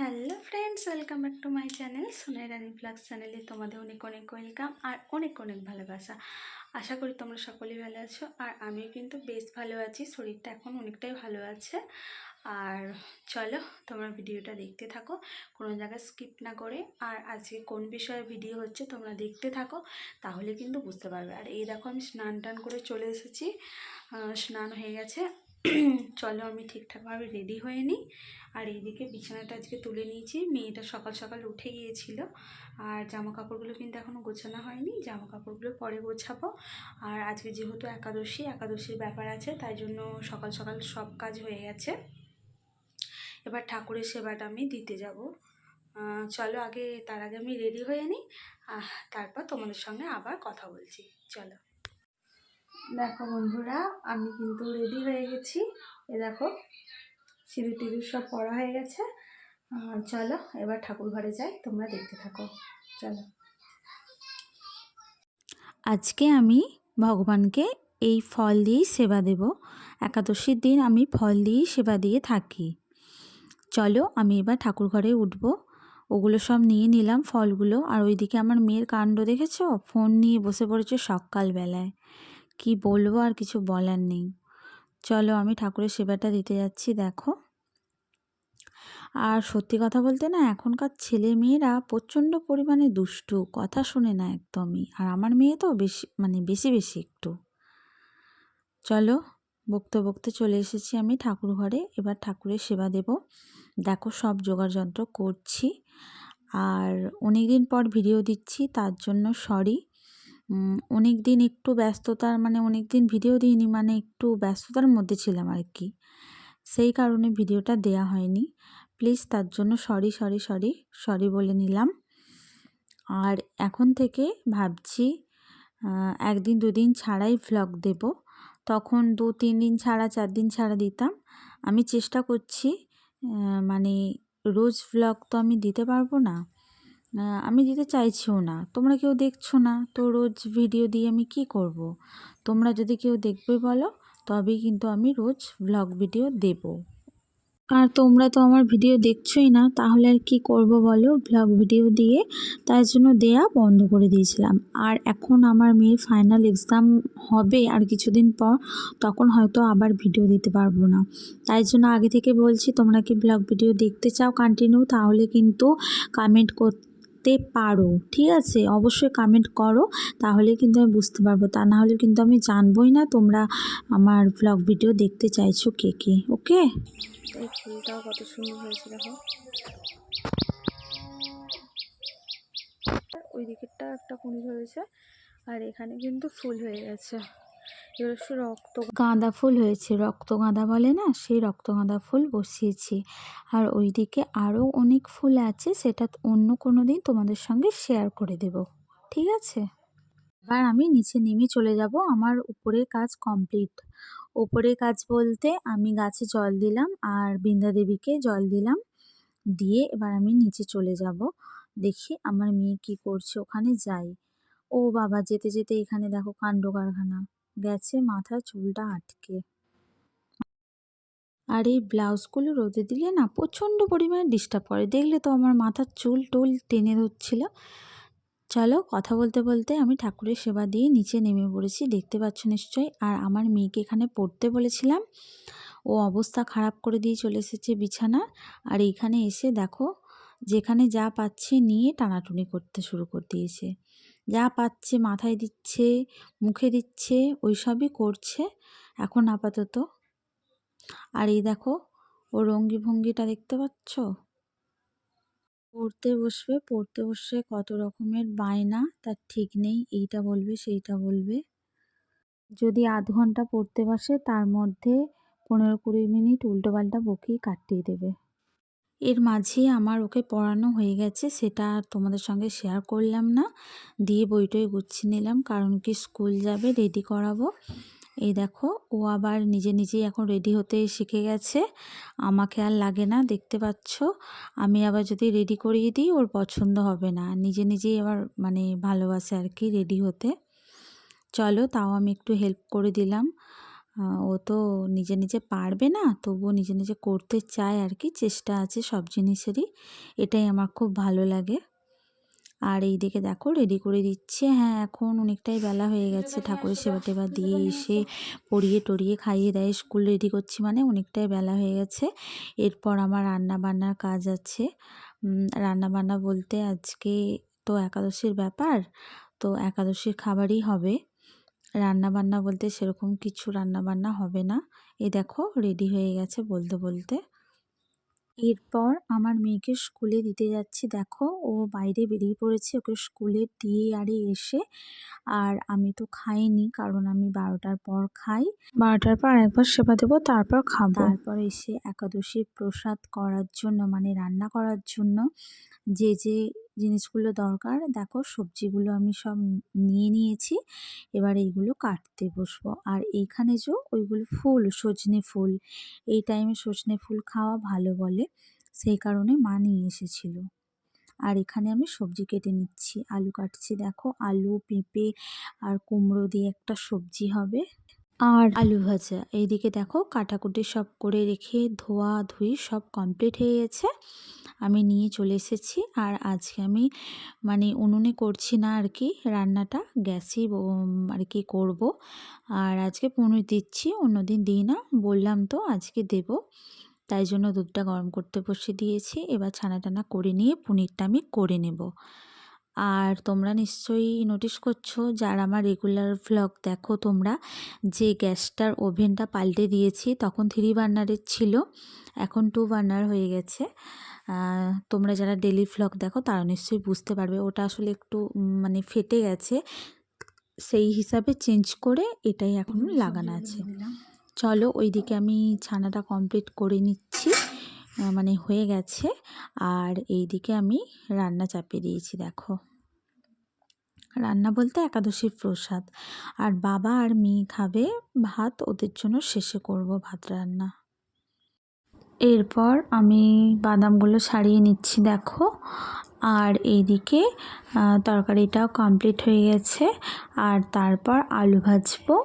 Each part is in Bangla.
Hello friends, welcome back to my channel. Sonai Rani blogs চ্যানেলে তোমাদের অনেক অনেক ওয়েলকাম আর অনেক অনেক ভালোবাসা। আশা করি তোমরা সকলেই ভালো আছো আর আমিও কিন্তু বেশ ভালো আছি। শরীরটা এখন অনেকটাই ভালো আছে। আর চলো তোমরা ভিডিওটা দেখতে থাকো, কোনো জায়গায় স্কিপ না করে। আর আজকে কোন বিষয়ে ভিডিও হচ্ছে তোমরা দেখতে থাকো, তাহলে কিন্তু বুঝতে পারবে। আর এই দেখো আমি স্নান টান করে চলে এসেছি। স্নান হয়ে গেছে। চলো আমি ঠিকঠাকভাবে রেডি হয়ে নিই। আর এইদিকে বিছানাটা আজকে তুলে নিয়েছি। মেয়েটা সকাল সকাল উঠে গিয়েছিল। আর জামা কাপড়গুলো কিন্তু এখনও গোছানো হয়নি। জামা কাপড়গুলো পরে গোছাবো। আর আজকে যেহেতু একাদশী, একাদশীর ব্যাপার আছে, তাই জন্য সকাল সকাল সব কাজ হয়ে গেছে। এবার ঠাকুরের সেবাটা আমি দিতে যাব। চলো আগে তার আগে আমি রেডি হয়ে নিই। তারপর তোমাদের সঙ্গে আবার কথা বলছি। চলো। দেখো বন্ধুরা, আমি কিন্তু রেডি হয়ে গেছি। এ দেখো, সিঁদুর টিঁদুর সব পড়া হয়ে গেছে। চলো, এবার ঠাকুর ঘরে যাই, তোমরা দেখতে থাকো। চলো। আজকে আমি ভগবানকে এই ফল দিয়েই সেবা দেব। একাদশীর দিন আমি ফল দিয়েই সেবা দিয়ে থাকি। চলো, আমি এবার ঠাকুর ঘরে উঠব। ওগুলো সব নিয়ে নিলাম ফলগুলো। আর ওইদিকে আমার মেয়ের কাণ্ড দেখেছ? ফোন নিয়ে বসে পড়েছে সকালবেলায়। কি বলব আর কিছু বলার নেই। চলো আমি ঠাকুরের সেবাটা দিতে যাচ্ছি, দেখো। আর সত্যি কথা বলতে না, এখনকার ছেলে মেয়েরা প্রচণ্ড পরিমাণে দুষ্টু, কথা শোনে না একদমই। আর আমার মেয়ে তো বেশি মানে বেশি বেশি একটু। চলো বকতে বকতে চলে এসেছি আমি ঠাকুর ঘরে, এবার ঠাকুরের সেবা দেব। দেখো সব জোগাড় যন্ত্র করছি। আর অনেক দিন পর ভিডিও দিচ্ছি, তার জন্য সরি। অনেক দিন একটু ব্যস্ততার মানে অনেক দিন ভিডিও দিইনি মানে একটু ব্যস্ততার মধ্যে ছিলাম আর কি সেই কারণে ভিডিওটা দেয়া হয়নি। প্লিজ তার জন্য সরি সরি সরি সরি বলে নিলাম। আর এখন থেকে ভাবছি একদিন দুদিন ছাড়াই ভ্লগ দেব। তখন দু, তিন দিন ছাড়া, চার দিন ছাড়া দিতাম। আমি চেষ্টা করছি মানে রোজ ভ্লগ তো আমি দিতে পারব না। আমি দিতে চাইছিও না। তোমরা কেউ দেখছ না? তো রোজ ভিডিও দিয়ে আমি কি করব। তোমরা যদি কেউ দেখবে বলো, তবেই কিন্তু আমি রোজ ভ্লগ ভিডিও দেবো। আর তোমরা তো আমার ভিডিও দেখছোই না, তাহলে আর কি করব বলো? ব্লগ ভিডিও দিয়ে তাই জন্য দেয়া বন্ধ করে দিয়েছিলাম। আর এখন আমার মেয়ের ফাইনাল এক্সাম হবে আর কিছুদিন পর, তখন হয়তো আবার ভিডিও দিতে পারব না। তাই জন্য আগে থেকে বলছি, তোমরা কি ব্লগ ভিডিও দেখতে চাও কন্টিনিউ তাহলে কিন্তু কমেন্ট করতে পারো, ঠিক আছে? অবশ্যই কমেন্ট করো, তাহলে কিন্তু আমি বুঝতে পারব। তা না হলে কিন্তু আমি জানবই না তোমরা আমার ব্লগ ভিডিও দেখতে চাইছো কে কে ওকে ফুলটাও কত সুন্দর হয়েছে, দেখো। ওই দিকেরটা একটা কুঁড়ি হয়েছে আর এখানে কিন্তু ফুল হয়ে গেছে। রক্ত গাঁদা ফুল হয়েছে। রক্ত গাঁদা বলে না? সেই রক্ত গাঁদা ফুল বসিয়েছি। আর ওইদিকে আরও অনেক ফুল আছে, সেটা অন্য কোনো দিন তোমাদের সঙ্গে শেয়ার করে দেব। ঠিক আছে? এবার আমি নিচে নেমে চলে যাব। আমার উপরের কাজ কমপ্লিট উপরের কাজ বলতে আমি গাছে জল দিলাম আর বৃন্দা দেবীকে জল দিলাম। দিয়ে এবার আমি নিচে চলে যাব। দেখি আমার মেয়ে কি করছে, ওখানে যাই। ও বাবা, যেতে যেতে এখানে দেখো কাণ্ড কারখানা। গেছে মাথার চুলটা আটকে। আর এই ব্লাউজগুলো রোদে দিলে না প্রচণ্ড পরিমাণে ডিস্টার্ব করে। দেখলে তো আমার মাথার চুল টুল টেনে ধরছিল। চলো কথা বলতে বলতে আমি ঠাকুরের সেবা দিয়ে নিচে নেমে পড়েছি। দেখতে পাচ্ছ নিশ্চয়ই। আর আমার মেয়েকে এখানে পড়তে বলেছিলাম। ও অবস্থা খারাপ করে দিয়ে চলে এসেছে বিছানা আর এইখানে এসে দেখো, যেখানে যা পাচ্ছে নিয়ে টানাটুনি করতে শুরু করে দিয়েছে। যা পাচ্ছে মাথায় দিচ্ছে, মুখে দিচ্ছে ওই সবই করছে এখন আপাতত। আর এই দেখো, ও রঙ্গি ভঙ্গিটা দেখতে পাচ্ছ? পড়তে বসবে, পড়তে বসে কত রকমের বায়না, তার ঠিক নেই, এইটা বলবে, সেইটা বলবে। যদি আধ ঘণ্টা পড়তে বসে, তার মধ্যে পনেরো কুড়ি মিনিট উল্টোপাল্টা বকেই কাটিয়ে দেবে। এর মাঝে আমার ওকে পড়ানো হয়ে গেছে, সেটা আর তোমাদের সঙ্গে শেয়ার করলাম না। দিয়ে বইটই গুছিয়ে নিলাম, কারণ কি স্কুল যাবে রেডি করাবো। এই দেখো, ও আবার নিজে নিজেই এখন রেডি হতে শিখে গেছে। আমাকে আর লাগে না, দেখতে পাচ্ছ? আমি আবার যদি রেডি করিয়ে দিই, ওর পছন্দ হবে না। নিজে নিজেই আবার মানে ভালোবাসে আর কি রেডি হতে। চলো, তাও আমি একটু হেল্প করে দিলাম। ও তো নিজে নিজে পারবে না, তবুও নিজে নিজে করতে চায় আর কি, চেষ্টা আছে সব জিনিসেরই। এটাই আমার খুব ভালো লাগে। আর এই দিকে দেখো রেডি করে দিচ্ছে। হ্যাঁ এখন অনেকটাই বেলা হয়ে গেছে, ঠাকুরের সেবা টেবা দিয়ে এসে পড়িয়ে টরিয়ে খাইয়ে দেয়, স্কুল রেডি করছি মানে অনেকটাই বেলা হয়ে গেছে। এরপর আমার রান্না বান্নার কাজ আছে। রান্না বান্না বলতে আজকে তো একাদশীর ব্যাপার, তো একাদশীর খাবারই হবে। রান্না বান্না বলতে সেরকম কিছু রান্না বান্না হবে না। এ দেখো রেডি হয়ে গেছে বলতে বলতে। এরপর আমার মেয়েকে স্কুলে দিতে যাচ্ছি। দেখো ও বাইরে বেরিয়ে পড়েছে ওকে স্কুলে দিয়ে আরে এসে। আর আমি তো খাইনি কারণ আমি বারোটার পর খাই। বারোটার পর একবার সেবা দেবো তারপর খাব। তারপর এসে একাদশীর প্রসাদ করার জন্য মানে রান্না করার জন্য যে যে জিনিসগুলো দরকার, দেখো সবজিগুলো আমি সব নিয়ে নিয়েছি, এবার এইগুলো কাটতে বসবো। আর এইখানে যে ওইগুলো ফুল, সজনে ফুল, এই টাইমে সজনে ফুল খাওয়া ভালো বলে, সেই কারণে মা নিয়ে এসেছিল। আর এখানে আমি সবজি কেটে নিচ্ছি। আলু কাটছি, দেখো আলু, পেঁপে আর কুমড়ো দিয়ে একটা সবজি হবে। আর আলু ভাজা, এইদিকে দেখো কাটাকুটি সব করে রেখে ধোয়া ধুই সব কমপ্লিট হয়ে গেছে। আমি নিয়ে চলে এসেছি। আর আজকে আমি মানে উনুনে করছি না আর কি, রান্নাটা, গ্যাসেই আর কি করব। আর আজকে পনির দিচ্ছি, অন্যদিন দিই না, বললাম তো আজকে দেব। তাই জন্য দুধটা গরম করতে বসে দিয়েছি। এবার ছানা টানা করে নিয়ে পনিরটা আমি করে নেব। আর তোমরা নিশ্চয়ই নোটিস করছ যারা আমার রেগুলার ভ্লগ দেখো তোমরা যে গ্যাসটার ওভেনটা পাল্টে দিয়েছি তখন থ্রি বার্নারের ছিল। এখন টু বার্নার হয়ে গেছে। তোমরা যারা ডেলি ভ্লগ দেখো তারা নিশ্চয়ই বুঝতে পারবে ওটা আসলে একটু মানে ফেটে গেছে। সেই হিসাবে চেঞ্জ করে এটাই এখন লাগানো আছে। চলো ওইদিকে আমি ছানাটা কমপ্লিট করে নিচ্ছি। মানে হয়ে গেছে। আর এই দিকে আমি রান্না চাপিয়ে দিয়েছি, দেখো। রান্না বলতে একাদশীর প্রসাদ। আর বাবা আর মেয়ে খাবে ভাত, ওদের জন্য শেষে করব ভাত রান্না। এরপর আমি বাদামগুলো সারিয়ে নিচ্ছি, দেখো। আর এইদিকে তরকারিটাও কমপ্লিট হয়ে গেছে। আর তারপর আলু ভাজবো।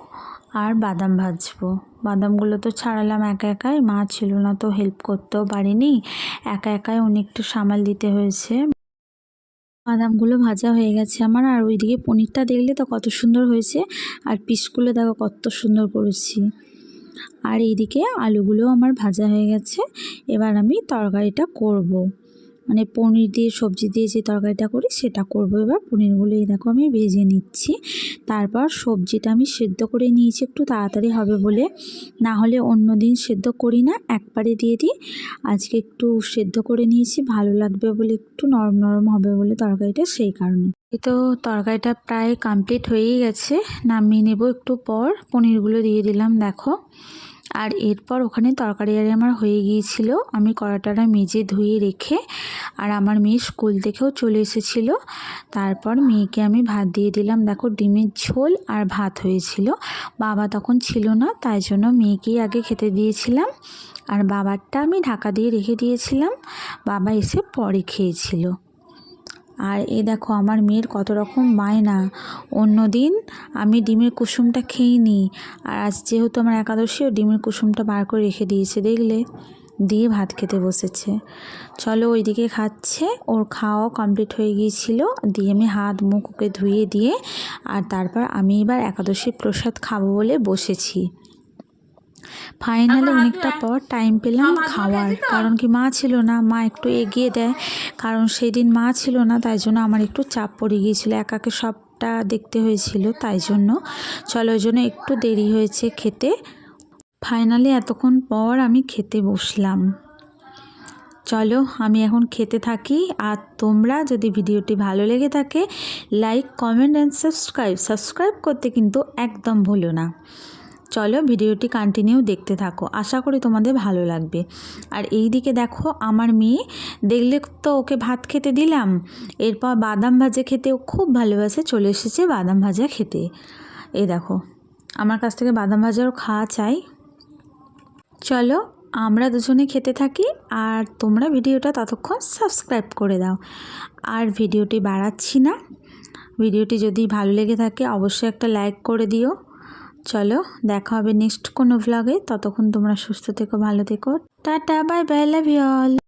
আর বাদাম ভাজবো। বাদামগুলো তো ছাড়ালাম একা একাই। মা ছিল না তো হেল্প করতেও পারিনি। একা একাই অনেকটা সামাল দিতে হয়েছে। বাদামগুলো ভাজা হয়ে গেছে আমার। আর ওইদিকে পনিরটা দেখলে তো কত সুন্দর হয়েছে। আর পিসগুলো দেখো কত সুন্দর করেছি। আর এইদিকে আলুগুলো আমার ভাজা হয়ে গেছে। এবার আমি তরকারিটা করব। মানে পনির দিয়ে, সবজি দিয়ে যে তরকারিটা করি সেটা করব। এবার পনিরগুলো এই দেখো আমি ভেজে নিচ্ছি। তারপর সবজিটা আমি সেদ্ধ করে নিয়েছি, একটু তাড়াতাড়ি হবে বলে। না হলে অন্য দিন সেদ্ধ করি না, একবারে দিয়ে দিই। আজকে একটু সেদ্ধ করে নিয়েছি, ভালো লাগবে বলে, একটু নরম নরম হবে বলে তরকারিটা সেই কারণে। তো তরকারিটা প্রায় কমপ্লিট হয়েই গেছে, নামিয়ে নেব একটু পর। পনিরগুলো দিয়ে দিলাম, দেখো। আর এরপর ওখানে তরকারি আরে আমার হয়ে গিয়েছিল। আমি কড়াটাটা মেজে ধুয়ে রেখে আর আমার মেয়ে স্কুল থেকেও চলে এসেছিল। তারপর মেয়েকে আমি ভাত দিয়ে দিলাম। দেখো ডিমের ঝোল আর ভাত হয়েছিল। বাবা তখন ছিল না, তাই জন্য মেয়েকেই আগে খেতে দিয়েছিলাম। আর বাবারটা আমি ঢাকা দিয়ে রেখে দিয়েছিলাম। বাবা এসে পরে খেয়েছিল। আর এ দেখো, আমার মেয়ের কত রকম বায়না অন্য দিন আমি ডিমের কুসুমটা খেয়ে নিই। আর আজ যেহেতু আমার একাদশী, ও ডিমের কুসুমটা বার করে রেখে দিয়েছে, দেখলে? দিয়ে ভাত খেতে বসেছে। চলো ওইদিকে খাচ্ছে। ওর খাওয়াও কমপ্লিট হয়ে গিয়েছিল। দিয়ে আমি হাত মুখ ওকে ধুয়ে দিয়ে, আর তারপর আমি এবার একাদশীর প্রসাদ খাব বলে বসেছি। ফাইনালি অনেকটা পর টাইম পেলাম খাওয়ার। কারণ কি মা ছিল না মা একটু এগিয়ে দেয়। কারণ সেই দিন মা ছিল না তাই জন্য আমার একটু চাপ পড়ে গিয়েছিল। একাকে সবটা দেখতে হয়েছিল তাই জন্য। চলো ওই জন্য একটু দেরি হয়েছে খেতে। ফাইনালি এতক্ষণ পর আমি খেতে বসলাম। চলো আমি এখন খেতে থাকি। আর তোমরা যদি ভিডিওটি ভালো লেগে থাকে like comment and subscribe subscribe করতে কিন্তু একদম ভুলো না। চলো ভিডিওটি কন্টিনিউ দেখতে থাকো। আশা করি তোমাদের ভালো লাগবে। আর এই দিকে দেখো, আমার মেয়ে, দেখলে তো ওকে ভাত খেতে দিলাম, এরপর বাদাম ভাজা খেতে ও খুব ভালোবাসে, চলে এসেছে বাদাম ভাজা খেতে। এই দেখো, আমার কাছ থেকে বাদাম ভাজাও খাওয়া চাই। চলো, আমরা দুজনে খেতে থাকি, আর তোমরা ভিডিওটা ততক্ষণ সাবস্ক্রাইব করে দাও। আর ভিডিওটি বাড়াচ্ছি না। ভিডিওটি যদি ভালো লেগে থাকে, অবশ্যই একটা লাইক করে দিও। চলো, দেখা হবে নেক্সট কোনো ভ্লগে ততক্ষণ তোমরা সুস্থ থেকো, ভালো থেকো। Tata bye bye love you all